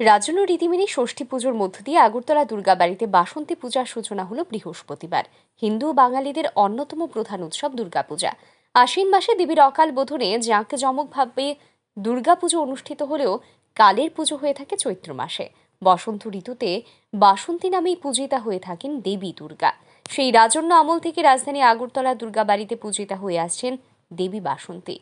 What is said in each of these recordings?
রাজন্য রীতি মেনে ষষ্ঠী পুজোর মধ্য দিয়ে আগরতলা দুর্গাবাড়িতে বাসন্তী পূজার সূচনা হলো বৃহস্পতিবার। হিন্দু বাঙালিদের অন্যতম প্রধান উৎসব দুর্গাপূজা। আশ্বিন মাসে দেবীর অকাল বোধনে জাঁকজমকভাবে দুর্গাপুজো অনুষ্ঠিত হলেও কালের পুজো হয়ে থাকে চৈত্র মাসে। বসন্ত ঋতুতে বাসন্তী নামেই পূজিতা হয়ে থাকেন দেবী দুর্গা। সেই রাজন্য আমল থেকে রাজধানী আগরতলা দুর্গাবাড়িতে পূজিতা হয়ে আসছেন দেবী বাসন্তী।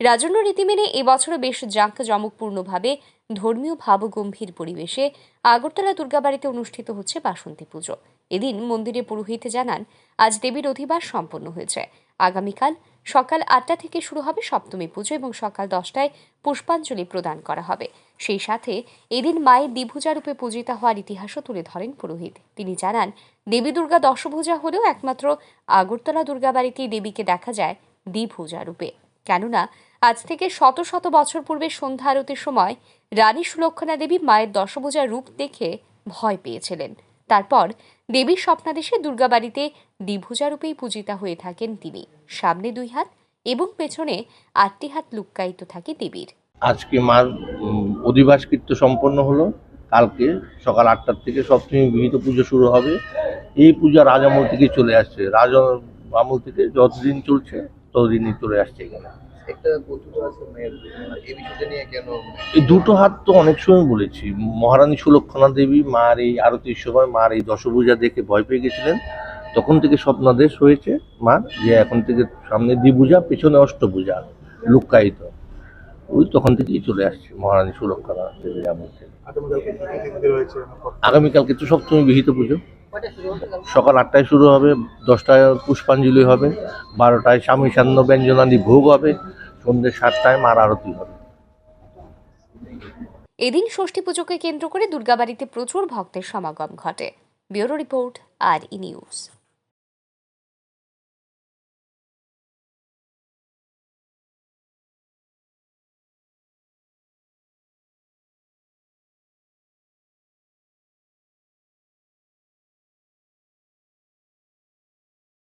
রাজন্য রীতি মেনে এবছরও বেশ জাঁকজমকপূর্ণভাবে ধর্মীয় ভাবগম্ভীর পরিবেশে আগরতলা দুর্গাবাড়িতে অনুষ্ঠিত হচ্ছে বাসন্তী পুজো। এদিন মন্দিরে পুরোহিত জানান, আজ দেবীর অধিবাস সম্পন্ন হয়েছে। আগামীকাল সকাল আটটা থেকে শুরু হবে সপ্তমী পুজো এবং সকাল দশটায় পুষ্পাঞ্জলি প্রদান করা হবে। সেই সাথে এদিন মায়ের দ্বিভুজা রূপে পূজিতা হওয়ার ইতিহাসও তুলে ধরেন পুরোহিত। তিনি জানান, দেবী দুর্গা দশভুজা হলেও একমাত্র আগরতলা দুর্গাবাড়িতেই দেবীকে দেখা যায় দ্বিভুজা রূপে। কেননা আজ থেকে শত শত বছর পূর্বে সন্ধ্যা আরতির সময় রানী সুলক্ষণা দেবী মায়ের দশভুজা রূপ দেখে ভয় পেয়েছিলেন। তারপর দেবীর স্বপ্নাদেশে দুর্গাবাড়িতে দ্বিভুজা রূপেই পূজিতা হয়ে থাকেন তিনি। সামনে দুই হাত এবং পেছনে আটটি হাত লুক্কায়িত থাকে দেবীর। আজকে মার অধিবাস কীর্ত সম্পন্ন হলো। কালকে সকাল আটটার থেকে সপ্তমী বিহিত পুজো শুরু হবে। এই পূজা রাজ আমল থেকে চলে আসছে। রাজ আমল থেকে যতদিন চলছে, ততদিনই চলে আসছে এখানে। একটা আছে এই বিষয়টা নিয়ে কেন? এই দুটো হাত তো অনেক সময় বলেছি। মহারানী সুলক্ষণা দেবী মার এই আরতির সময় মার এই দশভূজা দেখে ভয় পেয়ে গেছিলেন। তখন থেকে স্বপ্নাদেশ হয়েছে মার যে এখন থেকে সামনে দ্বিভুজা পেছনে অষ্টভুজা লুক্কায়িত। ওই তখন থেকেই চলে আসছে মহারানী সুলক্ষণা দেবী থেকে আগামীকালকে তো সপ্তমী বিহিত পুজো। সকাল আটটায় শুরু হবে দশটায় পুষ্পাঞ্জলি হবে বারোটায় স্বামী সান্ন ব্যঞ্জনাদি ভোগ হবে সন্ধ্যে সাতটায় মার আরতি হবে। এদিন ষষ্ঠী পুজোকে কেন্দ্র করে দুর্গাবাড়িতে প্রচুর ভক্তের সমাগম ঘটে। ব্যুরো রিপোর্ট আর ই নিউজ।